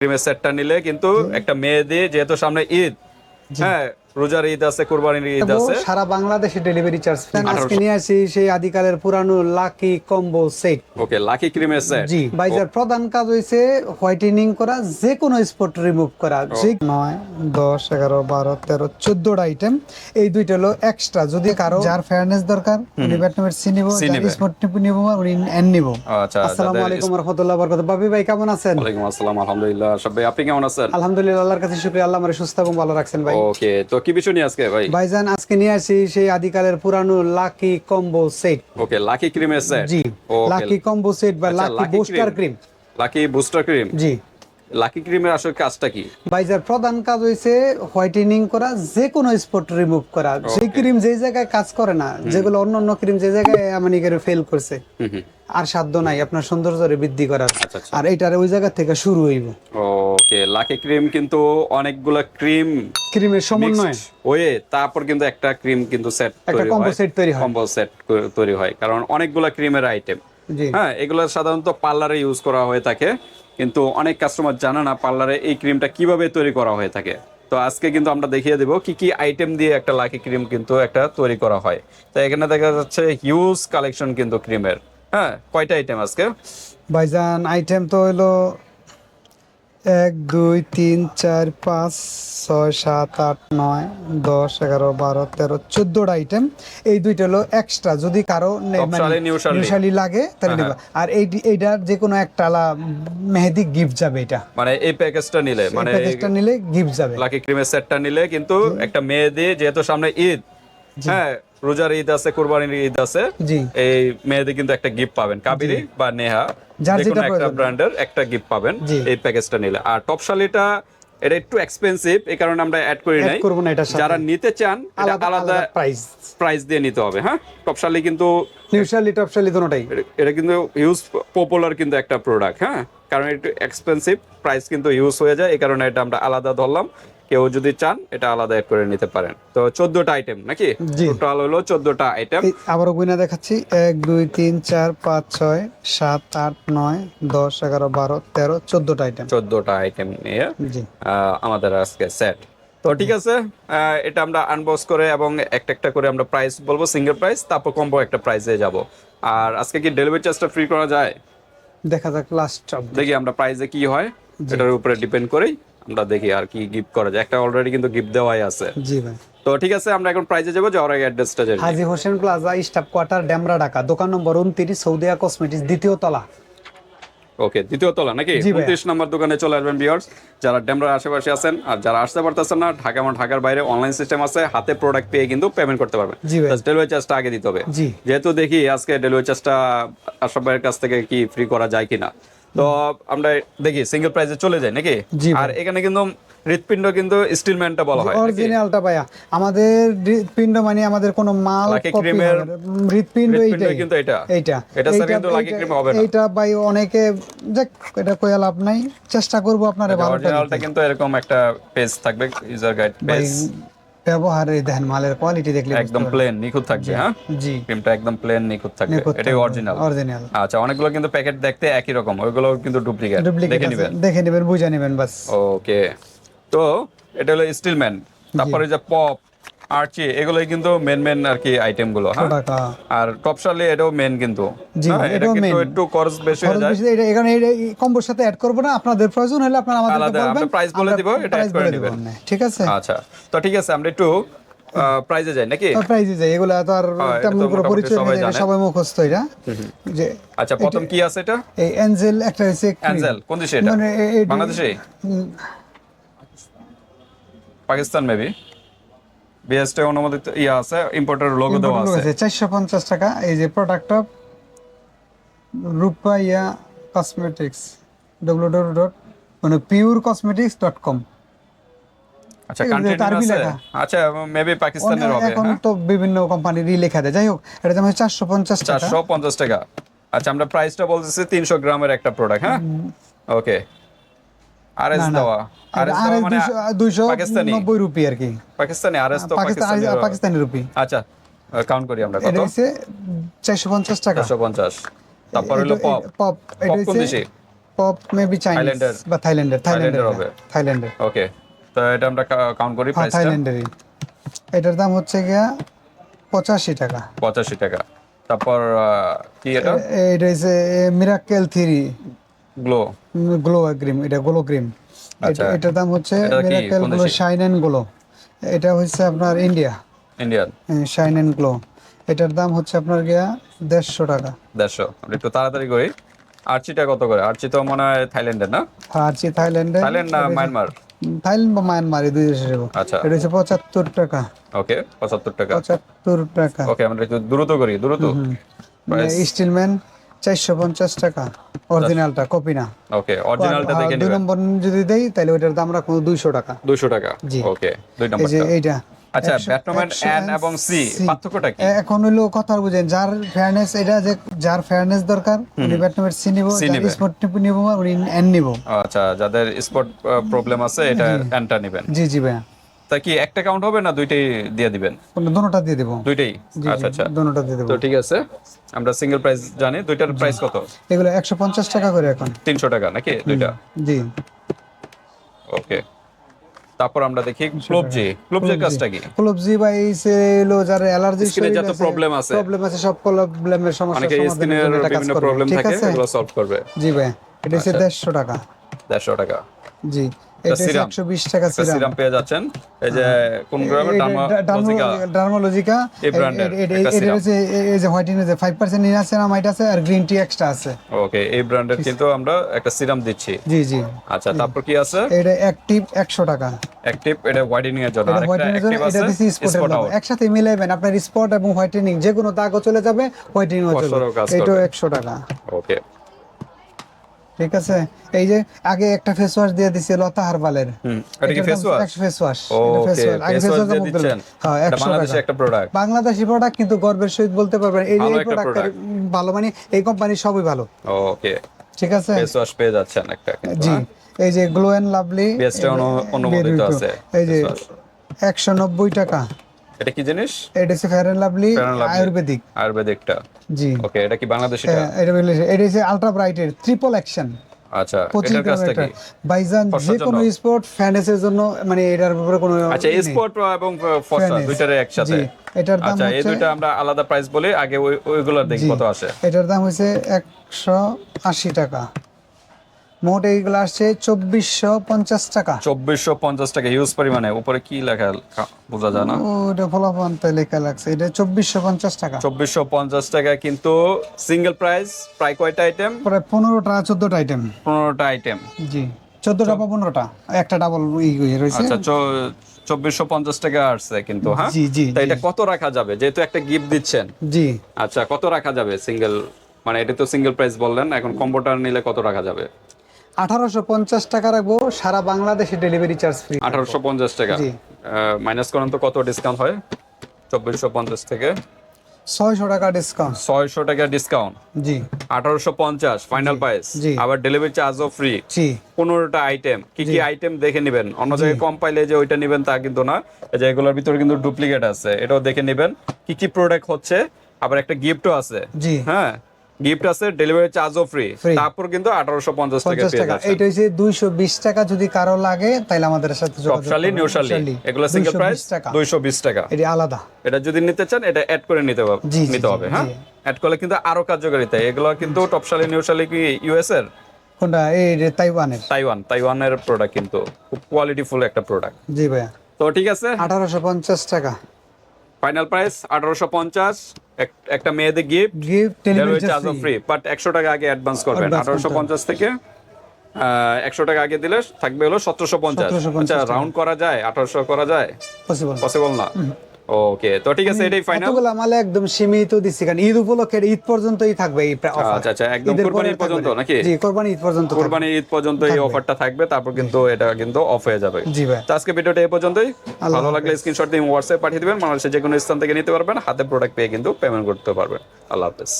ক্রিমের সেটটা নিলে কিন্তু একটা মেয়ে দিয়ে যেহেতু সামনে ঈদ হ্যাঁ রোজার ঈদ আছে কোরবানির ঈদ আছে। সারা বাংলাদেশে ডেলিভারি চার্জ আজকে নিয়ে আসি সেই আদিকালের পুরানো lucky combo set okay lucky ক্রিমের সেট জি বাইজার প্রধান কাজ হইছে হোয়াইটেনিং করা যে কোনো স্পট রিমুভ করা যে নয় দশ এগারো বারো তেরো চোদ্দটা আইটেম এই দুইটা হলো এক্সট্রা যদি কারও যার ফেয়ারনেস দরকার উনি ব্যাটমের সি নিব নিবে। স্পট নিব উনি এন নিব। আচ্ছা আসসালামু যাদের- আলাইকুম রহমতুল্লাহ বরকত বাবি ভাই কেমন আছেন? ওয়ালাইকুম আসসালাম আলহামদুলিল্লাহ। সব ভাই আপনি কেমন আছেন? আলহামদুলিল্লাহ আল্লাহর কাছে শুকরিয়া। আল্লাহ আমার সুস্থ এবং ভালো রাখছেন ভাই। ওকে তো কি বিষয় নিয়ে আজকে ভাই? ভাইজান আজকে নিয়ে আসি সেই আদিকালের পুরানো lucky combo set. Okay lucky ক্রিমের সেট? জি লাকি কম্বো সেট বা আচ্ছা, lucky booster cream. Lucky booster cream? জি। লাকি ক্রিমের আসলে কাজটা কি? বাইজার প্রধান কাজ হইছে হোয়াইটেনিং করা যে কোনো স্পট রিমুভ করা। যে ক্রিম যে জায়গায় কাজ করে না যেগুলো অন্য অন্য ক্রিম যে জায়গায় মানে ফেল করছে আর সাধ্য নাই আপনার সৌন্দর্য বৃদ্ধি করার। আচ্ছা, আচ্ছা। আর এটার ওই জায়গা থেকে শুরু হইব। ওকে লাকি ক্রিম কিন্তু অনেকগুলা ক্রিম ক্রিমের সমন্বয়। ওয়ে তারপর কিন্তু একটা ক্রিম কিন্তু সেট একটা combo set তৈরি হয়। কম্বো সেট তৈরি হয় কারণ অনেকগুলা ক্রিমের আইটেম হ্যাঁ এগুলো সাধারণত পার্লারে ইউজ করা হয়ে থাকে। কিন্তু অনেক কাস্টমার জানে না পার্লারে এই ক্রিমটা কীভাবে তৈরি করা হয়ে থাকে। তো আজকে কিন্তু আমরা দেখিয়ে দেবো কি কি আইটেম দিয়ে একটা লাকি ক্রিম কিন্তু একটা তৈরি করা হয়। তো এখানে দেখা যাচ্ছে হিউজ কালেকশন কিন্তু ক্রিমের হ্যাঁ কয়টা আইটেম আজকে? ভাইজান আইটেম তো হইল এক দুই তিন চার পাঁচ ছয় সাত আট নয় দশ এগারো বারো তেরো চোদ্দটা আইটেম এই দুইটা হলো এক্সট্রা যদি কারও মানে নিউশালি। নিউশালি লাগে তাহলে হ্যাঁ, নিবা। আর এই এইটার যে কোনো একটা আলা মেহেদি গিফট যাবে এটা। মানে এই প্যাকেজটা নিলে মানে প্যাকেজটা নিলে গিফট যাবে। লাকি ক্রিমের সেটটা নিলে কিন্তু একটা মেয়েদের যেহেতু সামনে ঈদ হ্যাঁ রোজার ঈদ আছে কোরবানির ঈদ আছে। এই মেয়েদের কিন্তু একটা গিফট পাবেন কাবেরি বা নেহা যার যে কোনো একটা ব্র্যান্ডের একটা গিফট পাবেন এই প্যাকেজটা নিলে। আর টপশালিটা এটা একটু এক্সপেন্সিভ এই কারণে আমরা অ্যাড করি নাই। না যারা নিতে চান এটা আলাদা আলাদা প্রাইস প্রাইস দিয়ে নিতে হবে হ্যাঁ? টপশালি কিন্তু নিউশালি টপশালি দুটোটাই। এটা কিন্তু ইউজ পপুলার কিন্তু একটা প্রোডাক্ট হ্যাঁ? কারণ একটু এক্সপেন্সিভ প্রাইস কিন্তু ইউজ হয়ে যায় এই কারণে এটা আমরা আলাদা ধরলাম। কেউ যদি চান এটা আলাদা অ্যাড করে নিতে পারেন। তো চোদ্দটা আইটেম নাকি? টোটাল হলো চোদ্দটা আইটেম আবারও গুইনা দেখাচ্ছি। এক দুই তিন চার পাঁচ ছয় সাত আট নয় দশ এগারো বারো তেরো চোদ্দটা আইটেম চোদ্দটা আইটেম নিয়ে আমাদের আজকে সেট তো ঠিক আছে এটা আমরা আনবক্স করে এবং একটা একটা করে আমরা প্রাইস বলব সিঙ্গেল প্রাইস তারপর কম্বো একটা প্রাইসে যাব। আর আজকে কি ডেলিভারি চার্জটা ফ্রি করা যায়? দেখা যাক লাস্ট দেখি আমরা প্রাইসে কি হয় এটার উপরে ডিপেন্ড করেই। আমরা দেখি আর কি গিফট করা যায়। একটা অলরেডি কিন্তু গিফট দেওয়াই আছে। জি ভাই। তো ঠিক আছে আমরা এখন প্রাইসে যাব যাওয়ার আগে অ্যাড্রেসটা জানি Haji Hossain plaza staff quarter Demra Dhaka. দোকান নম্বর উনত্রিশ সৌদিয়া কসমেটিক্স দ্বিতীয় তলা। ওকে দ্বিতীয় তলা নাকি। উনত্রিশ নম্বর দোকানে চলে আসবেন বিয়ার্স যারা ডেমরার আশেপাশে আছেন আর যারা আসতে পারতেছেন না ঢাকা এবং ঢাকার বাইরে অনলাইন সিস্টেম আছে হাতে প্রোডাক্ট পেয়ে কিন্তু পেমেন্ট করতে পারবেন। ডেলিভারি চার্জটা আগে দিতে হবে। জি। যেহেতু দেখি আজকে ডেলিভারি চার্জটা ভাইয়ের কাছ থেকে কি ফ্রি করা যায় কিনা। তো আমরা দেখি সিঙ্গেল প্রাইসে চলে যাই নাকি? আর এখানে কিন্তু হৃৎপিণ্ড কিন্তু বলা হয় অরিজিনালটা ভাইয়া। আমাদের হৃৎপিণ্ড মানে আমাদের কোনো মাল না। হৃৎপিণ্ড এইটাই। কিন্তু এটা। এইটা। এটা এইটা- কিন্তু এইটা- Cream হবে না। এইটা ভাই অনেকে দেখ এটা কইয়া লাভ নাই। চেষ্টা করব আপনারে ভালো অরিজিনালটা কিন্তু এরকম একটা পেজ থাকবে ইউজার গাইড পেজ ব্যবহারে দেখেন মালের কোয়ালিটি দেখলে একদম প্লেন নিখুঁত থাকবে হ্যাঁ? জি। ক্রিমটা একদম প্লেন নিখুঁত থাকবে। এটাই অরিজিনাল অরিজিনাল আচ্ছা অনেকগুলো কিন্তু প্যাকেট দেখতে একই রকম ওইগুলো কিন্তু ডুপ্লিকেট ডুপ্লিকেট দেখে নেবেন। দেখে নেবেন বুঝে নেবেন বাস। ওকে তো এটা হলো স্টিলম্যান তারপরে যে পপ আর্চি এগুলোই কিন্তু মেন মেন আর কি আইটেমগুলো হ্যাঁ আর টপশালি এটাও মেন কিন্তু। জি, হ্যাঁ, এটা কিন্তু একটু খরচ বেশি হয়ে যায়। এটা এখানে কম্বোর সাথে অ্যাড করব না আপনাদের প্রয়োজন হলে আপনারা আমাদেরকে আলাদা, বলবেন price বলে দিব, এটা add করে দিবেন। ঠিক আছে? আচ্ছা তো ঠিক আছে আমরা একটু প্রাইজে যাই নাকি? প্রাইজে যায় এগুলো তো আর হ্যাঁ, তেমন করে পরিচয় নেই, সবাই মুখস্থ এটা যে আচ্ছা প্রথম কি আছে এটা? এই এঞ্জেল একটা cream। অ্যাঞ্জেল কোন দেশে এটা? মানে বাংলাদেশে? পাকিস্তান মেবি বিএসটি অনুমোদিত ইয়া আছে ইম্পোর্টার লোগো দেওয়া আছে। আছে চারশো পঞ্চাশ টাকা। এই যে product of Rupaiya cosmetics dot মানে পিওর কসমেটিক্স ডট কম আচ্ছা কান্ট্রি লেখা। আচ্ছা মেবি পাকিস্তানের হবে এখন হ্যাঁ? তো বিভিন্ন কোম্পানিরই লেখা দেয়। যাই হোক এটা যেমন চারশো পঞ্চাশ টাকা। চারশো পঞ্চাশ টাকা। আচ্ছা আমরা প্রাইসটা বলতেছি তিনশো গ্রামের একটা প্রোডাক্ট হ্যাঁ? ওকে আর এস না, না। দেওয়া। আর এস আর দেওয়া মানে দুইশো পাকিস্তানি। নব্বই রুপি আর কি। পাকিস্তানি আর এস তো পাকিস্তানি পাকিস্তানি রুপি। আচ্ছা কাউন্ট করি আমরা। কত? এটা হচ্ছে চারশো পঞ্চাশ টাকা। চারশো পঞ্চাশ। তারপর হলো পপ পপ এটা পপ হচ্ছে পপ মেবি চাইনিজ থাইল্যান্ডের? বা থাইল্যান্ডের থাইল্যান্ডের হবে। থাইল্যান্ডের ওকে তো এটা আমরা কাউন্ট করি হ্যাঁ প্রাইসটা থাইল্যান্ডেরই এটার দাম হচ্ছে গিয়া পঁচাশি টাকা। পঁচাশি টাকা। তারপর কি এটা? এটা হচ্ছে miracle three glow glow cream এটা গ্লো ক্রিম আচ্ছা। এটার দাম হচ্ছে miracle glow shine and glow এটা হচ্ছে আপনার India Indian shine and glow এটার দাম হচ্ছে আপনার গিয়া দেড়শো টাকা। দেড়শো। আমরা একটু তাড়াতাড়ি করি। আর্চিটা কত করে? আর্চি তো মনে হয় থাইল্যান্ডের না? আরছি থাইল্যান্ডে থাইল্যান্ড না মায়ানমার থাইল্যান্ড বা মায়ানমার এই দুই দেশের আচ্ছা। এটা হচ্ছে পঁচাত্তর টাকা। ওকে পঁচাত্তর টাকা। পঁচাত্তর টাকা। ওকে আমরা একটু দ্রুত করি দ্রুত? স্টিলম্যান চারশো পঞ্চাশ টাকা অরিজিনালটা কপি না। ওকে অরিজিনালটা দেখে দুই নম্বর যদি দেই তাহলে ওইটার দাম রাখব দুইশো টাকা। দুশো টাকা? জি। ওকে দুই যে এইটা। আচ্ছা ব্যাটম্যান এন এবং সি পার্থক্যটা কি? এখন হইল কথা বুঝেন যার ফেয়ারনেস এটা যে যার ফেয়ারনেস দরকার উনি ব্যাটম্যান সি নিব যার নিবে। স্পোর্ট নিব উনি এন নিব। আচ্ছা যাদের স্পট প্রবলেম আছে এটা এনটা নেবেন। জি জি ভাইয়া। তা কি একটা কাউন্ট হবে না দুইটাই দিয়ে দিবেন? কোনো দোনোটা দিয়ে দেবো। দুইটাই? আচ্ছা আচ্ছা। দোনোটা দিয়ে দেবো। তো ঠিক আছে আমরা সিঙ্গেল প্রাইস জানি দুইটার প্রাইস কত? এগুলো একশো পঞ্চাশ টাকা করে এখন। তিনশো টাকা নাকি দুইটা? জি। ওকে। তারপর আমরা দেখি ক্লোবজি ক্লোবজির কাজটা কি? ক্লোবজি বা এই সে হলো যার অ্যালার্জি Skin যত problem আছে। প্রবলেম আছে সব প্রবলেমের সমস্যা অনেকে সমাধানের স্কিনের বিভিন্ন প্রবলেম থাকে এগুলো সলভ করবে। জি ভাই এটা আচ্ছা। হচ্ছে দেড়শো টাকা। দেড়শো টাকা। জি। এটা টাকা সিরাম। সিরাম পেয়ে যাচ্ছেন। এই যে কোন গ্রামের ডার্মালজিকা ডার্মোলজিকা। এই brand এর হচ্ছে এই যে হোয়াইটিং যে ফাইভ পার্সেন্ট নিরাসেরামাইট আছে আর গ্রিন টি এক্সট্রা আছে। ওকে এই ব্র্যান্ডের কিন্তু আমরা একটা সিরাম দিচ্ছি। জি জি। আচ্ছা তারপর কি আছে? এটা অ্যাক্টিভ একশো টাকা। অ্যাক্টিভ এটা হোয়াইটেনিং এর জন্য। আরেকটা অ্যাক্টিভ আছে স্পট আউট একসাথে মিলাইবেন আপনার স্পট এবং হোয়াইটেনিং যে কোনো দাগও চলে যাবে হোয়াইটেনিং। একশো টাকা। ওকে ঠিক আছে? এই যে আগে একটা ফেস ওয়াশ দিয়ে দিছে লতা হারবালের। হুম এটা কি face wash face wash okay face wash দিচ্ছেন। হ্যাঁ একটা প্রোডাক্ট বাংলাদেশি প্রোডাক্ট কিন্তু গর্বের সহিত বলতে পারবেন এই এই প্রোডাক্টের ভালো মানে এই কোম্পানি সবই ভালো। ওকে ঠিক আছে? ফেস ওয়াশ পেয়ে যাচ্ছেন একটা জি। হ্যাঁ? এই যে গ্লো এন্ড লাভলি বেস্টে অনুমোদিত আছে এই যে face wash। একশো নব্বই টাকা। এটা কি জিনিস? এটা হচ্ছে ফেয়ার এন্ড লাভলি। আয়ুর্বেদিক। আয়ুর্বেদিকটা। জি। ওকে এটা কি হ্যাঁ, এটা? এটা হচ্ছে আলট্রা ব্রাইটের ট্রিপল অ্যাকশন আচ্ছা এটার কাজটা কি? বাইজান যে কোনো? স্পোর্ট ফ্যানেসের জন্য মানে এটার উপরে কোনো আচ্ছা ই স্পোর্ট এবং ফসা দুইটারে একসাথে। এটার দাম আচ্ছা এই দুইটা আমরা আলাদা প্রাইস বলি আগে ওই ওইগুলোর দেখি কত আসে। এটার দাম হচ্ছে একশো আশি টাকা। মোট এইগুলো আসছে চব্বিশশো পঞ্চাশ টাকা। চব্বিশশো পঞ্চাশ টাকা হিউজ পরিমাণে। উপরে কি লেখা বোঝা যায় না? ও এটা ফলাফান্তে লেখা লাগছে। এটা চব্বিশশো পঞ্চাশ টাকা। চব্বিশশো পঞ্চাশ টাকা কিন্তু সিঙ্গেল প্রাইস প্রায় কয়টা আইটেম প্রায় পনেরোটা চোদ্দটা আইটেম পনেরোটা আইটেম জি চোদ্দটা বা পনেরোটা। একটা ডাবল ই রয়েছে। আচ্ছা চব্বিশশো পঞ্চাশ টাকা আসছে কিন্তু হ্যাঁ? জি জি এটা কত রাখা যাবে? যেহেতু একটা গিফট দিচ্ছেন। জি। আচ্ছা কত রাখা যাবে সিঙ্গেল মানে এটা তো সিঙ্গেল প্রাইস বললেন এখন কম্বোটার নিলে কত রাখা যাবে? আঠারোশো পঞ্চাশ টাকা রাখব সারা বাংলাদেশে ডেলিভারি চার্জ ফ্রি আঠারোশো পঞ্চাশ টাকা। জি। মাইনাস করেন তো কত ডিসকাউন্ট হয়? চব্বিশশো পঞ্চাশ থেকে। ছয়শো টাকা ডিসকাউন্ট ছয়শো টাকা ডিসকাউন্ট জি। আঠারোশো পঞ্চাশ ফাইনাল প্রাইস আবার ডেলিভারি চার্জও ফ্রি জি। পনেরোটা আইটেম কি কি আইটেম দেখে নেবেন? অন্য জায়গায় কম পাইলে যে ওইটা নেবেন তা কিন্তু না। এই যে এগুলোর ভিতরে কিন্তু ডুপ্লিকেট আছে। এটাও দেখে নেবেন। কি কি প্রোডাক্ট হচ্ছে? আবার একটা গিফটও আছে। জি। হ্যাঁ? গিফট আছে ডেলিভারি চার্জও ফ্রি তারপর কিন্তু আঠারোশো পঞ্চাশ টাকা পঞ্চাশ পেয়ে এইটা হচ্ছে দুইশো বিশ টাকা যদি কারও লাগে তাহলে আমাদের সাথে যোগাযোগ টপশালি করবেন। নিউশালি। এগুলো সিঙ্গেল প্রাইস টাকা। দুইশো বিশ টাকা। এটি আলাদা। এটা যদি নিতে চান এটা অ্যাড করে নিতে হবে নিতে হবে হ্যাঁ? অ্যাড করলে কিন্তু আরও কার্যকারিতা। এগুলো কিন্তু টপশালি নিউশালি কি ইউএস এর? কোনটা? এই যে তাইওয়ানের তাইওয়ান তাইওয়ানের প্রোডাক্ট কিন্তু। খুব কোয়ালিটিফুল একটা প্রোডাক্ট জি ভাইয়া। তো ঠিক আছে? আঠারোশো পঞ্চাশ টাকা। ফাইনাল প্রাইস আঠারোশো পঞ্চাশ। একটা মেয়েদের gift gift charge free but একশো টাকা আগে অ্যাডভান্স করবেন। Advance আঠারোশো পঞ্চাশ থেকে একশো টাকা আগে দিলে থাকবে হলো সতেরোশো পঞ্চাশ। 1750 আচ্ছা রাউন্ড করা যায় আঠারোশো করা যায়? পসিবল পসিবল না। ওকে তো ঠিক আছে এটাই ফাইনাল এতগুলো মাল একদম সীমিত দিছি কারণ ঈদ উপলক্ষে ঈদ পর্যন্তই থাকবে এই অফার আচ্ছা, আচ্ছা, একদম পর্যন্ত নাকি? জি কোরবানি ঈদ পর্যন্ত। ঈদ পর্যন্ত এই অফারটা থাকবে তারপর কিন্তু এটা কিন্তু অফ হয়ে যাবে। জি ভাই। তো আজকে ভিডিওটা এই পর্যন্তই। ভালো লাগলে স্ক্রিনশট দিয়ে হোয়াটসঅ্যাপ পাঠিয়ে দিবেন বাংলাদেশের যে কোনো স্থান থেকে নিতে পারবেন। হাতে প্রোডাক্ট পেয়ে কিন্তু পেমেন্ট করতে পারবেন। আল্লাহ হাফেজ।